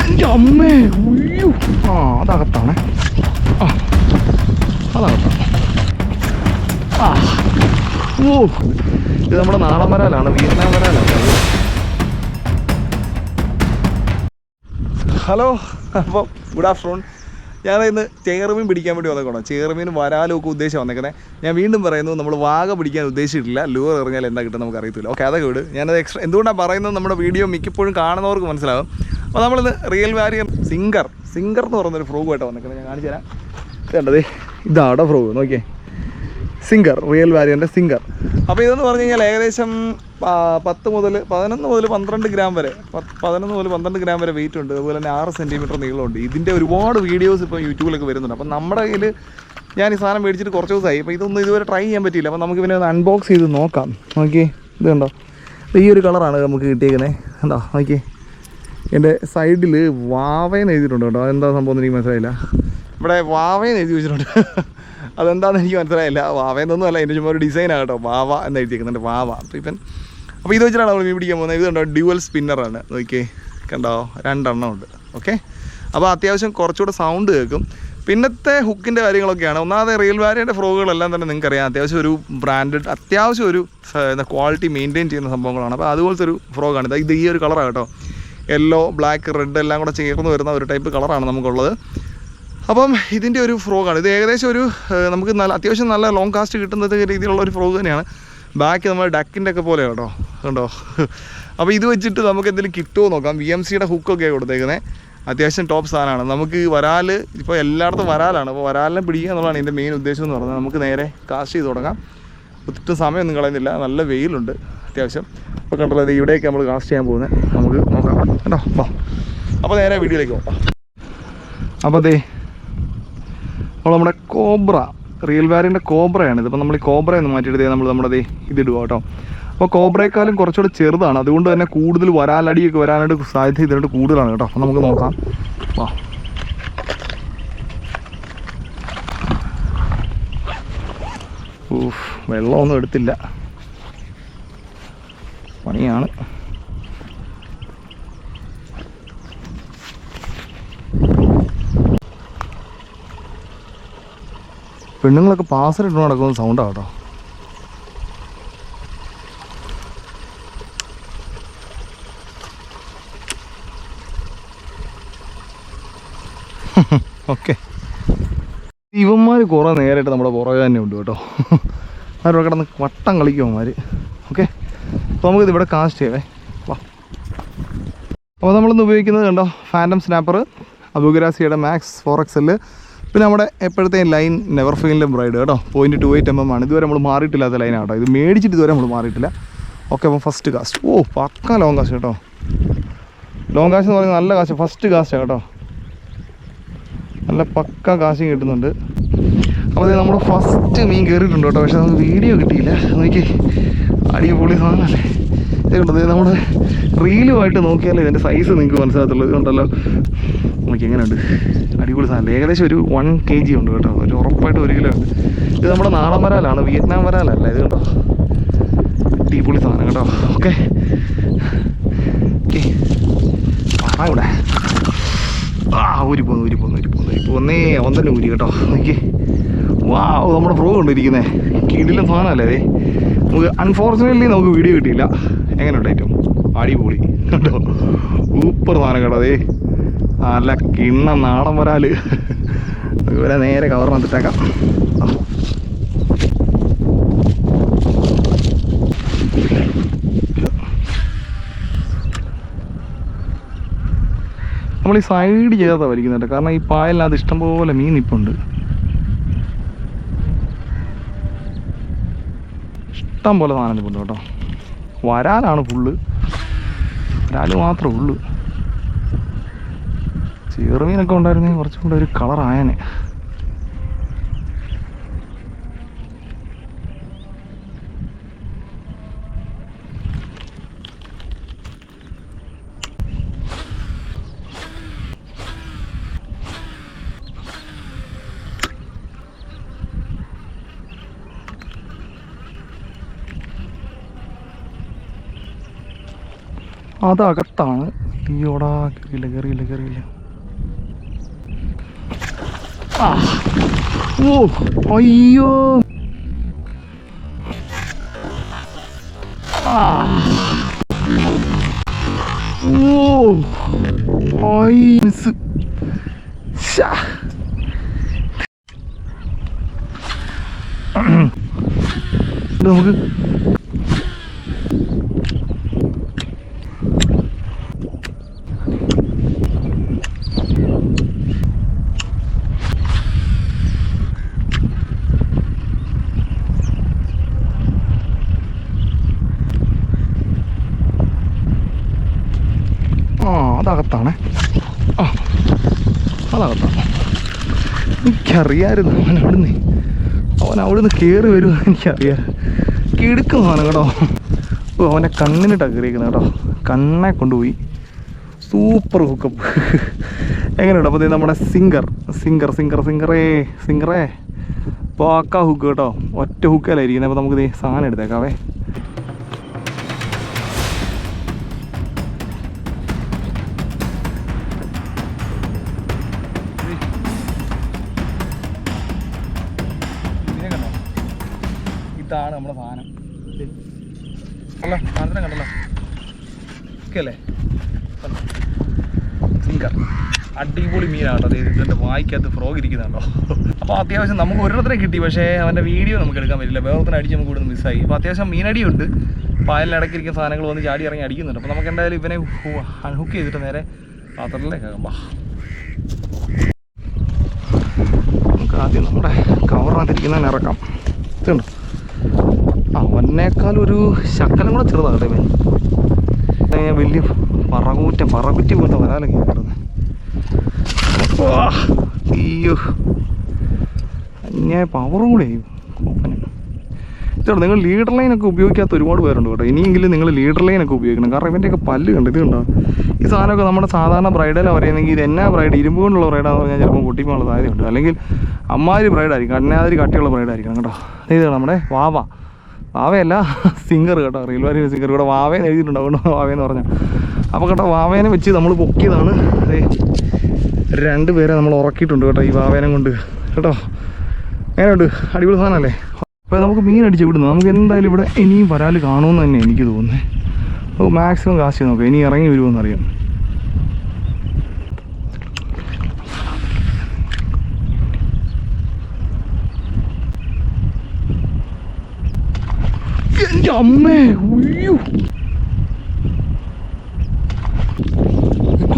എന്റെ അമ്മേ ഉയ്യോ. ആ അതകത്താണ്. ആ അതകത്താണ്. ഓ നമ്മുടെ നാടൻ വരാലാണ് ഹലോ അപ്പോൾ ഗുഡ് ആഫ്റ്റർനൂൺ. ഞാൻ ഇന്ന് ചേറുമീൻ പിടിക്കാൻ വേണ്ടി വന്നേക്കണം ചേറുമീൻ വരാലും ഒക്കെ ഉദ്ദേശം വന്നേക്കുന്നത് ഞാൻ വീണ്ടും പറയുന്നു നമ്മൾ വാഗ പിടിക്കാൻ ഉദ്ദേശിച്ചിട്ടില്ല. ലൂർ എറിഞ്ഞാൽ എന്താ കിട്ടും നമുക്ക് അറിയത്തില്ല. ഓക്കെ അതൊക്കെ വിട്. ഞാനത് എക്സ്ട്രാ എന്തുകൊണ്ടാണ് പറയുന്നത് നമ്മുടെ വീഡിയോ മിക്കപ്പോഴും കാണുന്നവർക്ക് മനസ്സിലാകും. അപ്പോൾ നമ്മളിന്ന് റിയൽ വാരിയർ സിംഗർ സിംഗർ എന്ന് പറയുന്നൊരു ഫ്രോഗുമായിട്ട് വന്നേക്കുന്നത് ഞാൻ കാണിച്ചു തരാം. ഇതേണ്ടത്. ഇതാടോ ഫ്രോഗ് നോക്കിയേ. സിംഗർ റിയൽ വാരിയന്റെ സിംഗർ. അപ്പോൾ ഇതെന്ന് പറഞ്ഞു കഴിഞ്ഞാൽ ഏകദേശം പത്ത് മുതൽ പതിനൊന്ന് മുതൽ പന്ത്രണ്ട് ഗ്രാം വരെ പതിനൊന്ന് മുതൽ പന്ത്രണ്ട് ഗ്രാം വരെ വെയിറ്റ് ഉണ്ട്. അതുപോലെ തന്നെ ആറ് സെന്റിമീറ്റർ നീളമുണ്ട്. ഇതിന്റെ ഒരുപാട് വീഡിയോസ് ഇപ്പോൾ യൂട്യൂബിലൊക്കെ വരുന്നുണ്ട്. അപ്പം നമ്മുടെ കയ്യിൽ ഞാൻ ഈ സാധനം മേടിച്ചിട്ട് കുറച്ച് ദിവസമായി. അപ്പോൾ ഇതൊന്നും ഇതുവരെ ട്രൈ ചെയ്യാൻ പറ്റിയില്ല. അപ്പോൾ നമുക്ക് പിന്നെ ഒന്ന് അൺബോക്സ് ചെയ്ത് നോക്കാം. നോക്കി ഇത് കണ്ടോ? ഈ ഒരു കളറാണ് നമുക്ക് കിട്ടിയേക്കുന്നത് കണ്ടോ? നോക്കി. എന്റെ സൈഡിൽ വാവയെന്ന് എഴുതിയിട്ടുണ്ട് കേട്ടോ. അതെന്താ സംഭവം എനിക്ക് മനസ്സിലായില്ല. ഇവിടെ വാവയെന്ന് എഴുതി വെച്ചിട്ടുണ്ട്. അതെന്താണെന്ന് എനിക്ക് മനസ്സിലായില്ല. വാവയെന്നൊന്നും അല്ല എന്റെ ചുമ്മാ ഒരു ഡിസൈനാണ് കേട്ടോ. വാവ എന്ന് എഴുതിയേക്കുന്നുണ്ട്. വാവ. അപ്പോൾ ഇപ്പം അപ്പോൾ ഇത് വെച്ചിട്ടാണ് നമ്മൾ മീൻ പിടിക്കാൻ പോകുന്നത്. ഇത് കണ്ടോ ഡ്യുവൽ സ്പിന്നറാണ് നോക്കിയേ. കണ്ടോ? രണ്ടെണ്ണം ഉണ്ട്. ഓക്കെ അപ്പോൾ അത്യാവശ്യം കുറച്ചുകൂടെ സൗണ്ട് കേൾക്കും. പിന്നത്തെ ഹുക്കിന്റെ കാര്യങ്ങളൊക്കെയാണ്. ഒന്നാമത് റെയിൽ വാരിയുടെ ഫ്രോഗുകളെല്ലാം തന്നെ നിങ്ങൾക്കറിയാം. അത്യാവശ്യം ഒരു ബ്രാൻഡഡ് അത്യാവശ്യം ഒരു ക്വാളിറ്റി മെയിന്റെയിൻ ചെയ്യുന്ന സംഭവങ്ങളാണ്. അപ്പോൾ അതുപോലത്തെ ഒരു ഫ്രോഗാണ്. ഇത് ഇത് ഈ ഒരു കളറാണ് കേട്ടോ. യെല്ലോ ബ്ലാക്ക് റെഡ് എല്ലാം കൂടെ ചേർന്ന് വരുന്ന ഒരു ടൈപ്പ് കളറാണ് നമുക്കുള്ളത്. അപ്പം ഇതിന്റെ ഒരു ഫ്രോഗാണ് ഇത് ഏകദേശം ഒരു നമുക്ക് നല്ല അത്യാവശ്യം നല്ല ലോങ് കാസ്റ്റ് കിട്ടുന്ന രീതിയിലുള്ള ഒരു ഫ്രോഗ് തന്നെയാണ്. ബാക്കി നമ്മൾ ഡക്കിന്റെ ഒക്കെ പോലെ കേട്ടോ. കണ്ടോ? അപ്പോൾ ഇത് വെച്ചിട്ട് നമുക്ക് എന്തെങ്കിലും കിട്ടുമോ നോക്കാം. വി എം സിയുടെ ഹുക്കൊക്കെ കൊടുത്തേക്കുന്നത് അത്യാവശ്യം ടോപ്പ് സാധനമാണ്. നമുക്ക് വരാൽ ഇപ്പോൾ എല്ലായിടത്തും വരാലാണ്. അപ്പോൾ വരാലിനെ പിടിക്കുക എന്നുള്ളതാണ് എന്റെ മെയിൻ ഉദ്ദേശം എന്ന് പറഞ്ഞാൽ നമുക്ക് നേരെ കാസ്റ്റ് ചെയ്ത് തുടങ്ങാം. ഒത്തിരി സമയമൊന്നും കളയുന്നില്ല. നല്ല വെയിലുണ്ട് അത്യാവശ്യം. അപ്പോൾ കണ്ടല്ലോ ഇവിടെയൊക്കെ നമ്മൾ കാസ്റ്റ് ചെയ്യാൻ പോകുന്നത് നമുക്ക് നോക്കാം. കേട്ടോ അപ്പോൾ നേരെ വീഡിയോയിലേക്ക് പോകാം. അപ്പോൾ അതെ അപ്പോൾ നമ്മുടെ കോബ്ര റിയൽ വാരിന്റെ കോബ്രയാണ്. ഇതിപ്പോൾ നമ്മൾ ഈ കോബ്ര എന്ന് മാറ്റിയിട്ട് നമ്മൾ നമ്മുടെ ഇതിടുക കേട്ടോ. അപ്പോൾ കോബ്രയെക്കാളും കുറച്ചുകൂടെ ചെറുതാണ്. അതുകൊണ്ട് തന്നെ കൂടുതൽ വരാലടിയൊക്കെ വരാനായിട്ട് സാധ്യത ഇതിനായിട്ട് കൂടുതലാണ് കേട്ടോ. അപ്പോൾ നമുക്ക് നോക്കാം. വാ. വെള്ളമൊന്നും എടുത്തില്ല. പണിയാണ്. പെണ്ണുങ്ങളൊക്കെ പാസറിട്ട് നടക്കുന്ന സൗണ്ടാണ് കേട്ടോ. ഓക്കെ ഇവന്മാർ കുറേ നേരമായിട്ട് നമ്മുടെ പുറകെ തന്നെ ഉണ്ട് കേട്ടോ. അവരവിടെ കിടന്ന് വട്ടം കളിക്കും അവന്മാർ ഓക്കെ അപ്പോൾ നമുക്കിത് ഇവിടെ കാസ്റ്റ് ചെയ്യേ വാ. അപ്പോൾ നമ്മളിന്ന് ഉപയോഗിക്കുന്നത് കണ്ടോ? ഫാന്റം സ്നാപ്പർ അബുഗരാസിയുടെ മാക്സ് ഫോർ എക്സൽ പിന്നെ നമ്മുടെ എപ്പോഴത്തെ ലൈൻ നെവർ ഫെയിലിന്റെ ബ്രൈഡ് കേട്ടോ. Point two eight M M ആണ്. ഇതുവരെ നമ്മൾ മാറിയിട്ടില്ലാത്ത ലൈനാണ് കേട്ടോ. ഇത് മേടിച്ചിട്ട് ഇതുവരെ നമ്മൾ മാറിയിട്ടില്ല. ഓക്കെ അപ്പം ഫസ്റ്റ് കാസ്റ്റ് ഓ പക്ക ലോങ് കാസ്റ്റ് കേട്ടോ. ലോങ് കാശ് എന്ന് പറയുന്നത് നല്ല കാശ് ഫസ്റ്റ് കാസ്റ്റാണ് കേട്ടോ. നല്ല പക്ക കാശ് കിട്ടുന്നുണ്ട്. അപ്പോൾ നമ്മുടെ ഫസ്റ്റ് മീൻ കയറിയിട്ടുണ്ട് കേട്ടോ. പക്ഷേ നമുക്ക് വീഡിയോ കിട്ടിയില്ല. നോക്കി അടിപൊളി സാധനമല്ലേ? ഇതുണ്ടത് നമ്മുടെ റീലുമായിട്ട് നോക്കിയാലേ ഇതിന്റെ സൈസ് നിങ്ങൾക്ക് മനസ്സിലാകത്തുള്ളൂ. ഇതുണ്ടല്ലോ. നോക്കി എങ്ങനെയുണ്ട്? അടിപൊളി സാധനം. ഏകദേശം ഒരു വൺ കെ ജി ഉണ്ട് കേട്ടോ. ഒരു ഉറപ്പായിട്ട് ഒരു കിലോ ഉണ്ട്. ഇത് നമ്മുടെ നാടൻ വരാലാണ് വിയറ്റ്നാം വരാലല്ല. ഇത് കേട്ടോ അടിപൊളി സാധനം കേട്ടോ. ഓക്കെ. ഓക്കെ. ആ ഇവിടെ. ആ ഊരി പോന്നു ഒരു പോന്നു ഒരു പോന്നു. ഇപ്പോൾ പോന്നേ ഒന്നല്ലേ ഊരി കേട്ടോ. നോക്കി വാ നമ്മുടെ പ്രോ കൊണ്ടിരിക്കുന്നേ. കിടിലം സാധനമല്ലേ അതെ നമുക്ക് അൺഫോർച്ചുനേറ്റ്ലി നമുക്ക് വീഡിയോ കിട്ടിയില്ല. എങ്ങനെയുണ്ട് ഏറ്റവും അടിപൊളി. കേട്ടോ സൂപ്പർ സാധനം കേട്ടോ അതേ നല്ല കിണ്ണ നാടൻ വരാൽ. ഇവരെ നേരെ കവർ വന്നിട്ടേക്കാം നമ്മൾ ഈ സൈഡ് ചെയ്താൽ വലിക്കുന്നുണ്ട്. കാരണം ഈ പായലിനകത്ത് ഇഷ്ടംപോലെ മീൻ നിപ്പുണ്ട് ഇഷ്ടം പോലെ സാധനം നിപ്പുണ്ട് കേട്ടോ. വരാലാണ് ഫുള്ള് വരാൽ മാത്രമേ ഉള്ളൂ. ചെറുമീനൊക്കെ ഉണ്ടായിരുന്നെങ്കിൽ കുറച്ചും കൂടെ ഒരു കളർ ആയനെ അകത്താണ് അയ്യോടാ കയറിയില്ല കയറിയില്ല കയറിയില്ല ഓ അയ്യോ. നമുക്ക് ആ അതകത്താണ് ആ അതകത്താണ് എനിക്കറിയായിരുന്നു അവൻ അവിടുന്ന്. അവൻ അവിടുന്ന് കയറി വരുമെന്ന് എനിക്കറിയാം. കിടുക്കുന്നതാണ് കേട്ടോ. ഓ അവനെ കണ്ണിനിട്ടാണ് കയറിയിരിക്കുന്നത് കേട്ടോ. കണ്ണെ കൊണ്ടുപോയി. Super hookup. എങ്ങനെയുണ്ട് അപ്പോൾ നമ്മുടെ സിംഗർ? സിംഗർ സിംഗർ സിംഗറേ സിംഗറേ. പാക്ക ഹുക്ക് കേട്ടോ. ഒറ്റ ഹുക്കലായിരിക്കുന്നത് അപ്പോൾ നമുക്ക് സാധനം എടുത്തേക്കാവേ. നമ്മുടെ സാധനം. അല്ല സാധനം കണ്ടല്ലോ. ഓക്കെ അല്ലേ? അടിപൊളി മീനാട്ടോ. അതായത് ഇതിന്റെ വായിക്കകത്ത് ഫ്രോഗ് ഇരിക്കുന്നുണ്ടോ? അപ്പോൾ അത്യാവശ്യം നമുക്ക് ഒരിടത്തിനെ കിട്ടി പക്ഷേ അവന്റെ വീഡിയോ നമുക്ക് എടുക്കാൻ പറ്റില്ല. വേറെ അടിച്ച് നമുക്ക് ഇവിടുന്ന് മിസ്സായി അപ്പോൾ അത്യാവശ്യം മീനടിയുണ്ട് പായലിനിടയ്ക്കിരിക്കുന്ന സാധനങ്ങൾ വന്ന് ചാടി ഇറങ്ങി അടിക്കുന്നുണ്ട്. അപ്പോൾ നമുക്ക് എന്തായാലും ഇവനെ അൺഹുക്ക് ചെയ്തിട്ട് നേരെ പാത്രത്തിലേക്ക് കാകുമ്പോൾ നമുക്ക് ആദ്യം നമ്മുടെ കവറിനകത്തിരിക്കുന്നതിന് ഇറക്കാം. ഇതുണ്ട്? അവനേക്കാൾ ഒരു ശക്കലം കൂടെ ചെറുതാണ് ഇവൻ വലിയ പറകൂറ്റ പറകുറ്റി പോലത്തെ വരാലൊക്കെ ആയിരുന്നു അയ്യോ. അന്യായ പവറും കൂടെ കോപ്പന് ഇതാണ് നിങ്ങൾ ലീഡർ ലൈനൊക്കെ ഉപയോഗിക്കാത്ത ഒരുപാട് പേരുണ്ട് കേട്ടോ. ഇനിയെങ്കിലും നിങ്ങൾ ലീഡർ ലൈനൊക്കെ ഉപയോഗിക്കണം. കാരണം ഇവന്റെയൊക്കെ പല്ല് കണ്ട് ഇത് കണ്ടോ? ഈ സാധനമൊക്കെ നമ്മുടെ സാധാരണ ബ്രൈഡല്ല പറയുന്നെങ്കിൽ ഇത് എന്നാ ബ്രൈഡ് ഇരുമ്പ് കൊണ്ടുള്ള ബ്രൈഡാന്ന് പറഞ്ഞാൽ ചിലപ്പോൾ പൊട്ടിപ്പോകാനുള്ള സാധ്യതയുണ്ട്. അല്ലെങ്കിൽ അമ്മാതിരി ബ്രൈഡായിരിക്കും അന്നാതിരി കട്ടിയുള്ള ബ്രൈഡായിരിക്കണം കേട്ടോ. ഇത് നമ്മുടെ വാവ. വാവയല്ല സിംഗർ കേട്ടോ. റീൽ വാരി സിംഗർ ഇവിടെ വാവേന്ന് എഴുതിയിട്ടുണ്ട് അതുകൊണ്ട് വാവേന്ന് പറഞ്ഞാൽ അപ്പോൾ കേട്ടോ വാവേനെ വെച്ച് നമ്മൾ പൊക്കിയതാണ്. രണ്ട് പേരെ നമ്മൾ ഉറക്കിയിട്ടുണ്ട് കേട്ടോ ഈ വാവേനെ കൊണ്ട്. കേട്ടോ? എങ്ങനെയുണ്ട്? അടിപൊളി സാധനമല്ലേ? അപ്പോൾ നമുക്ക് മീൻ അടിച്ച് വിടുന്നു നമുക്ക് എന്തായാലും ഇവിടെ ഇനിയും വരാൽ കാണുമെന്ന് തന്നെ എനിക്ക് തോന്നുന്നത് അപ്പോൾ മാക്സിമം കാശ് നോക്കാം. ഇനി ഇറങ്ങി വരുമെന്ന് അറിയാം.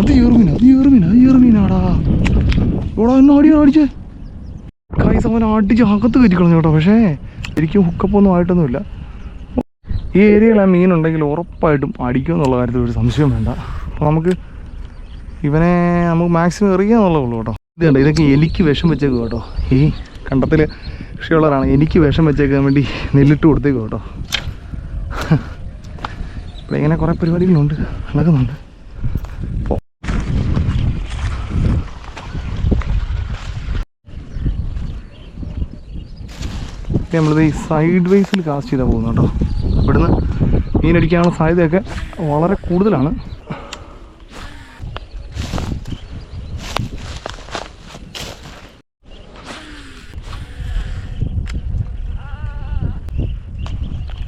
അത് ഏറുമീൻ അത് ഏറുമീൻ അത് ഏറുമീനാടാ എന്നാ അടിയാ അടിച്ചേ? കൈസ് അവൻ അടിച്ച് അകത്ത് കയറ്റിക്കളഞ്ഞു കേട്ടോ. പക്ഷേ ശരിക്കും ഹുക്കപ്പൊന്നും ആയിട്ടൊന്നുമില്ല. ഈ ഏരിയയിൽ മീനുണ്ടെങ്കിൽ ഉറപ്പായിട്ടും അടിക്കും എന്നുള്ള കാര്യത്തിൽ ഒരു സംശയം വേണ്ട. അപ്പോൾ നമുക്ക് ഇവനെ നമുക്ക് മാക്സിമം എറിയുക എന്നുള്ളേ ഉള്ളൂ കേട്ടോ. ഇത് കണ്ടോ ഇതൊക്കെ എലിക്ക് വിഷം വെച്ചേക്കും കേട്ടോ. ഈ കണ്ടത്തിൽ കൃഷിയുള്ളവരാണ്. എനിക്ക് വിഷം വെച്ചേക്കാൻ വേണ്ടി നെല്ലിട്ട് കൊടുത്തേക്കും കേട്ടോ. ഇവിടെ ഇങ്ങനെ കുറേ പരിപാടികളുണ്ട് നടക്കുന്നുണ്ട്. നമ്മളിത് ഈ സൈഡ് വൈസിൽ കാസ്റ്റ് ചെയ്താൽ പോകുന്നു കേട്ടോ. ഇവിടുന്ന് മീനടിക്കാനുള്ള സാധ്യതയൊക്കെ വളരെ കൂടുതലാണ്.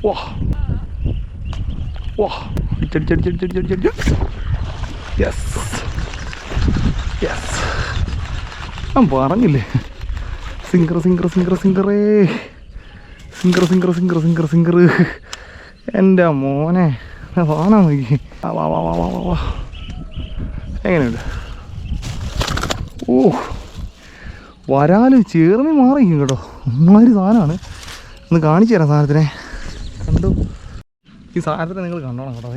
വാ. വാ. യെസ് യെസ് ഞാൻ പറഞ്ഞില്ലേ? Singer singer singer സിംഗറേ. Singer singer singer singer singer. എന്റെ മോനെ വാണാ നോക്കി. വാ വാ വാ വാ വാ വാ. എങ്ങനെയുണ്ട്? ഓ വരാൽ ചേർന്ന് മാറിക്കും കേട്ടോ. അമ്മാതിരി സാധനമാണ്. ഒന്ന് കാണിച്ചു തരാം സാധനത്തിനെ. കണ്ടു? ഈ സാധനത്തിനെ നിങ്ങൾ കണ്ടോണം കേട്ടോ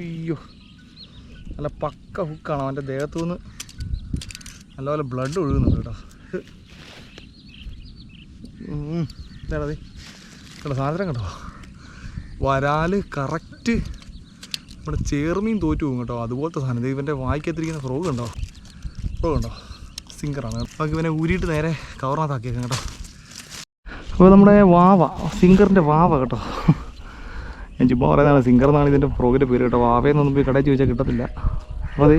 അയ്യോ. നല്ല പക്ക ഹുക്കാണ് അവന്റെ ദേഹത്തു നിന്ന് നല്ലപോലെ ബ്ലഡ് ഒഴുകുന്നുണ്ട് കേട്ടോ. ദേ. കേട്ടോ സാധനം കേട്ടോ വരാൽ കറക്റ്റ് നമ്മുടെ ചേർമീൻ തോറ്റു പോകും കേട്ടോ. അതുപോലത്തെ സാധനം. ഇവന്റെ വായിക്കത്തിരിക്കുന്ന ഫ്രോഗ് ഉണ്ടോ ഫ്രോഗ് ഉണ്ടോ സിങ്കറാണ് നമുക്ക് ഇവനെ ഊരിയിട്ട് നേരെ കവറിനകത്താക്കിയേക്കാം കേട്ടോ. അപ്പോൾ നമ്മുടെ വാവ സിംഗറിന്റെ വാവ കേട്ടോ. ഞാൻ ചുമ്മാ പറയുന്നതാണ് സിംഗർ എന്നാണ് ഇതിന്റെ ഫ്രോഗിന്റെ പേര് കേട്ടോ. വാവയെന്നൊന്നും പോയി കടയിൽ ചോദിച്ചാൽ കിട്ടത്തില്ല. അപ്പോൾ അതെ.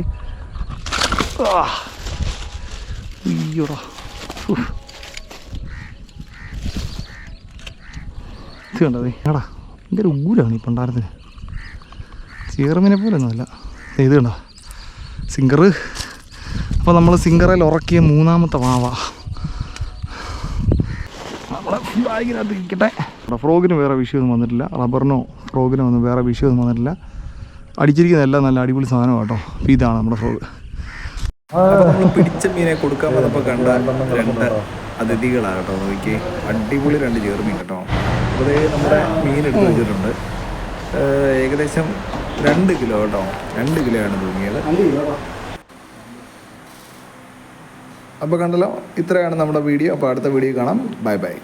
അയ്യോടാ. ഉഫ്. കണ്ടത്. എടാ ഭയങ്കര ഊരാണ് ഈ പണ്ടാരത്തിന്. ചേർമിനെ പോലെ ഒന്നുമല്ല ഇത് കണ്ടോ? സിംഗർ അപ്പോൾ നമ്മൾ സിംഗറിൽ ഉറക്കിയ മൂന്നാമത്തെ വാവ. നമ്മളെ ബാഗിനകത്ത് ഇരിക്കട്ടെ. ഫ്രോഗിന് വേറെ വിഷയമൊന്നും വന്നിട്ടില്ല. റബ്ബറിനോ ഫ്രോഗിനോ ഒന്നും വേറെ വിഷയമൊന്നും വന്നിട്ടില്ല. അടിച്ചിരിക്കുന്ന എല്ലാം നല്ല അടിപൊളി സാധനമാണ് കേട്ടോ. അപ്പോൾ ഇതാണ് നമ്മുടെ ഫ്രോഗ്. പിടിച്ച മീനെ കൊടുക്കാൻ വന്നപ്പോൾ കണ്ട രണ്ട് അതിഥികളാണ് കേട്ടോ. നോക്കി അടിപൊളി രണ്ട് ചേർമീൻ കേട്ടോ. ദേ നമ്മുടെ മീൻ എടുത്ത് വെച്ചിട്ടുണ്ട്. ഏകദേശം രണ്ട് കിലോ കേട്ടോ. രണ്ട് കിലോ ആണ് തൂങ്ങിയത് അപ്പോൾ കണ്ടല്ലോ ഇത്രയാണ് നമ്മുടെ വീഡിയോ. അപ്പോൾ അടുത്ത വീഡിയോ കാണാം. Bye bye.